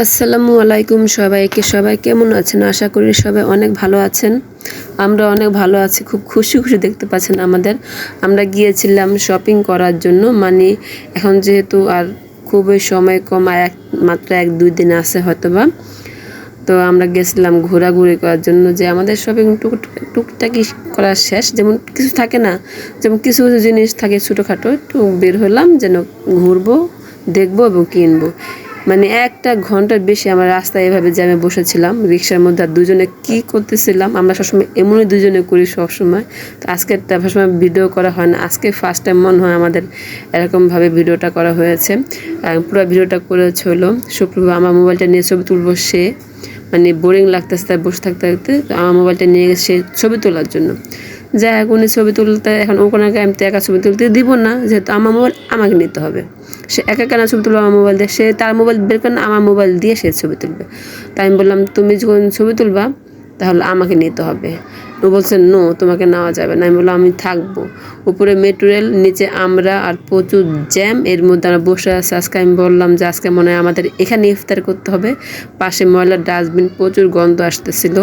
আসসালামু আলাইকুম সবাইকে। সবাই কেমন আছেন? আশা করি সবাই অনেক ভালো আছেন। আমরা অনেক ভালো আছি। খুব খুশি খুশি দেখতে পাচ্ছেন আমাদের। আমরা গিয়েছিলাম শপিং করার জন্য। মানে এখন যেহেতু আর খুবই সময় কম, আর এক, মাত্র এক, দুই দিন আছে হয়তোবা। তো আমরা গেছিলাম ঘোরাঘুরি করার জন্য যে আমাদের শপিং টুক, টুকটাকি করা শেষ। যেমন কিছু থাকে না, যেমন কিছু কিছু জিনিস থাকে ছোটোখাটো, একটু বের হলাম যেন ঘুরবো, দেখব এবং কিনবো। মানে একটা ঘণ্টার বেশি আমার রাস্তায় এভাবে জ্যামে বসেছিলাম, রিক্সার মধ্যে আর দুজনে কি করতেছিলাম, আমরা সবসময় এমনই দুজনে করি সবসময়। তো আজকে সবসময় ভিডিও করা হয় না, আজকে ফার্স্ট টাইম মনে হয় আমাদের এরকমভাবে ভিডিওটা করা হয়েছে। পুরো ভিডিওটা করেছে হলো শুক্রবার আমার মোবাইলটা নিয়ে ছবি তুলবো সে মানে বোরিং লাগতেছে তাই বসে থাকতে থাকতে আমার মোবাইলটা নিয়ে গেছে ছবি তোলার জন্য। যাই হোক উনি ছবি তুলতে এখন ওখানে আমি তো একা ছবি তুলতে দিব না, যেহেতু আমার মোবাইল আমাকে নিতে হবে। সে একা কেন ছবি তুলবে আমার মোবাইল দিয়ে? সে তার মোবাইল বের করে না, আমার মোবাইল দিয়ে সে ছবি তুলবে। তাই আমি বললাম, তুমি যখন ছবি তুলবা, তাহলে আমাকে নিতে হবে। ও বলছে, নো, তোমাকে নেওয়া যাবে না। আমি বললাম, আমি থাকব। উপরে মেট্রো রেল নিচে আমরা আর প্রচুর জ্যাম এর মধ্যে আমরা বসে আছি। আজকে আমি বললাম যে, আজকে মনে হয় আমাদের এখানে ইফতার করতে হবে। পাশে ময়লার ডাস্টবিন প্রচুর গন্ধ আসতেছিল।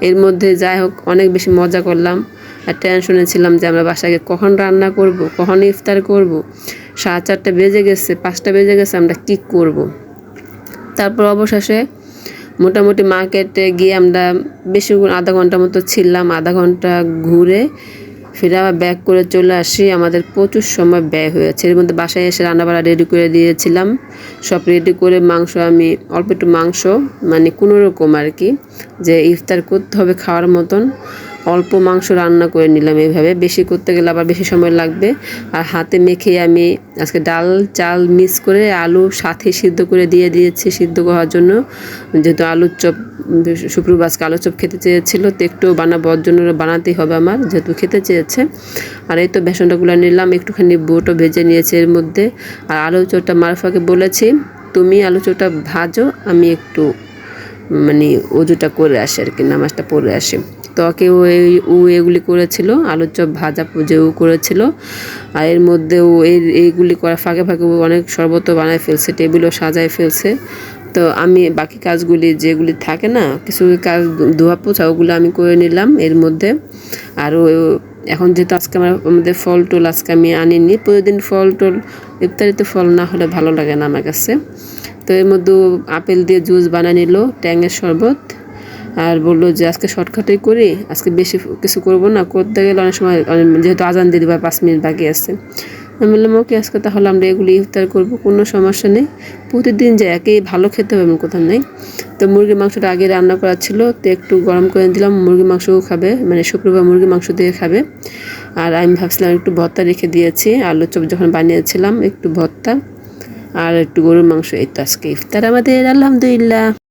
এর মধ্যে যাই হোক, অনেক বেশি মজা করলাম। আর টেনশনে ছিলাম যে আমরা বাসাকে কখন রান্না করব, কখন ইফতার করব। সাড়ে চারটা বেজে গেছে, পাঁচটা বেজে গেছে, আমরা কী করব? তারপর অবশেষে মোটামুটি মার্কেটে গিয়ে আমরা বেশি আধা ঘণ্টা মতো ছিলাম, আধা ঘণ্টা ঘুরে ফিরে আবার ব্যাক করে চলে আসি। আমাদের প্রচুর সময় ব্যয় হয়েছে। এর মধ্যে বাসায় এসে রান্নাবাড়া রেডি করে দিয়েছিলাম। সব রেডি করে মাংস, আমি অল্প একটু মাংস মানে কোনো রকম আর কি, যে ইফতার করতে হবে খাওয়ার মতন। অল্প মাংস রান্না করে নিলাম এইভাবে। বেশি করতে গেলে আবার বেশি সময় লাগবে। আর হাতে মেখে আমি আজকে ডাল, চাল মিক্স করে আলু সাথে সিদ্ধ করে দিয়ে দিয়েছি সিদ্ধ করার জন্য। যেহেতু আলুর চপ, শুক্রবার আজকে আলু চপ খেতে চেয়েছিল, তো একটু বানাবার জন্য বানাতেই হবে আমার, যেহেতু খেতে চেয়েছে। আর এই তো বেসনটাগুলো নিলাম, একটুখানি বুটও ভেজে নিয়েছে এর মধ্যে। আর আলু চপটা মারফাকে বলেছি, তুমি আলু চপটা ভাজো, আমি একটু মানে ওজুটা করে আসি আর কি, নামাজটা পড়ে আসি। ত্বকে ও এগুলি করেছিল, আলুর চপ, ভাজা ও করেছিল। আর এর মধ্যে ও এই এইগুলি করা ফাঁকে ফাঁকে ও অনেক শরবত বানায় ফেলছে, টেবিলও সাজায় ফেলছে। তো আমি বাকি কাজগুলি যেগুলি থাকে না, কিছু কাজ ধোয়া পোছা ওগুলো আমি করে নিলাম এর মধ্যে। আর এখন যেহেতু আজকে আমার আমাদের ফল টল আজকে আমি আনিনি, প্রতিদিন ফল টল, ইফতারিতে ফল না হলে ভালো লাগে না আমার কাছে। তো এর মধ্যে আপেল দিয়ে জুস বানিয়ে নিল, ট্যাঙের শরবত আর বলল যে, আজকে শর্টকাটেই করি, আজকে বেশি কিছু করব না, করতে গেলে অনেক সময় যেহেতু আজান দিয়ে দিবা পাঁচ মিনিট বাকি আছে। আমি বললাম, ওকে, আজকে তাহলে আমরা এগুলি ইফতার করব, কোনো সমস্যা নেই। প্রতিদিন যে একেই ভালো খেতে হবে, এমন কথা নেই। তো মুরগির মাংসটা আগে রান্না করা ছিল, তো একটু গরম করে দিলাম, মুরগির মাংসও খাবে মানে শুক্রবার মুরগির মাংস দিয়ে খাবে। আর আমি ভাবছিলাম একটু ভর্তা রেখে দিয়েছি আলু চপ যখন বানিয়েছিলাম, একটু ভর্তা, আর একটু গরুর মাংস, এই তো আজকে ইফতার আমাদের, আলহামদুলিল্লাহ।